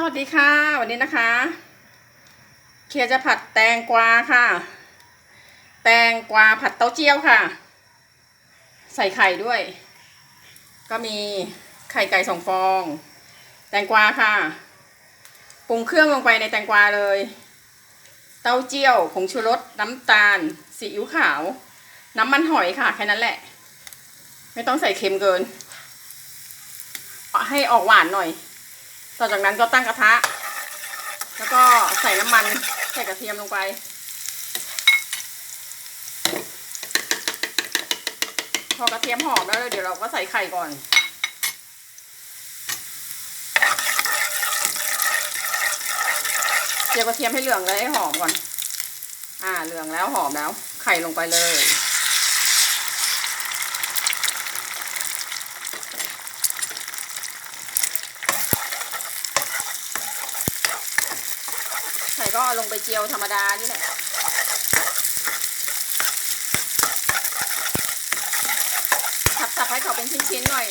สวัสดีค่ะ วันนี้นะคะ เคียร์จะผัดแตงกวาค่ะ แตงกวาผัดเต้าเจี้ยวค่ะ ใส่ไข่ด้วย ก็มีไข่ไก่สองฟอง แตงกวาค่ะปรุงเครื่องลงไปในแตงกวาเลย เต้าเจี้ยวผงชูรสน้ำตาลซีอิ๊วขาว น้ำมันหอยค่ะแค่นั้นแหละ ไม่ต้องใส่เค็มเกิน ให้ออกหวานหน่อย ต่อจากนั้นก็ตั้งกระทะ แล้วก็ใส่น้ำมันใส่กระเทียมลงไปพอกระเทียมหอมแล้วเดี๋ยวเราก็ใส่ไข่ก่อน เจียวกระเทียมให้เหลืองเลยให้หอมก่อน อ่าเหลืองแล้วหอมแล้ว ไข่ลงไปเลย ก็ลงไปเจียวธรรมดานี่แหละสับๆให้เขาเป็นชิ้นๆหน่อย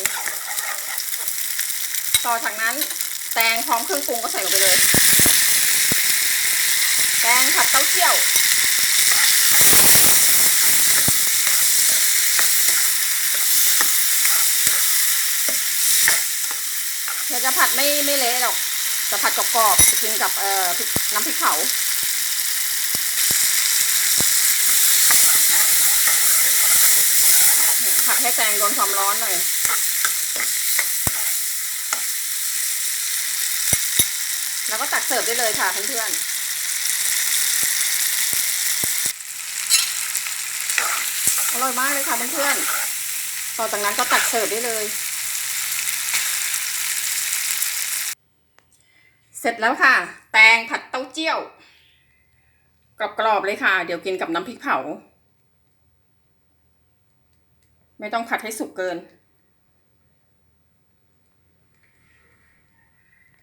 ต่อจากนั้นแตงพร้อมเครื่องปรุงก็ใส่ลงไปเลย แตงผัดเต้าเจี้ยวเดี๋ยวจะผัดไม่ไม่เละหรอก จะผัดกรอบๆจะกินกับเอ่อพริกน้ำพริกเผาผัดให้แตงโดนความร้อนหน่อยแล้วก็ตักเสิร์ฟได้เลยค่ะเพื่อนๆอร่อยมากเลยค่ะเพื่อนๆ ต่อจากนั้นก็ตักเสิร์ฟได้เลย เสร็จแล้วค่ะ แตงผัดเต้าเจี้ยวกรอบๆเลยค่ะ เดี๋ยวกินกับน้ำพริกเผา ไม่ต้องผัดให้สุกเกิน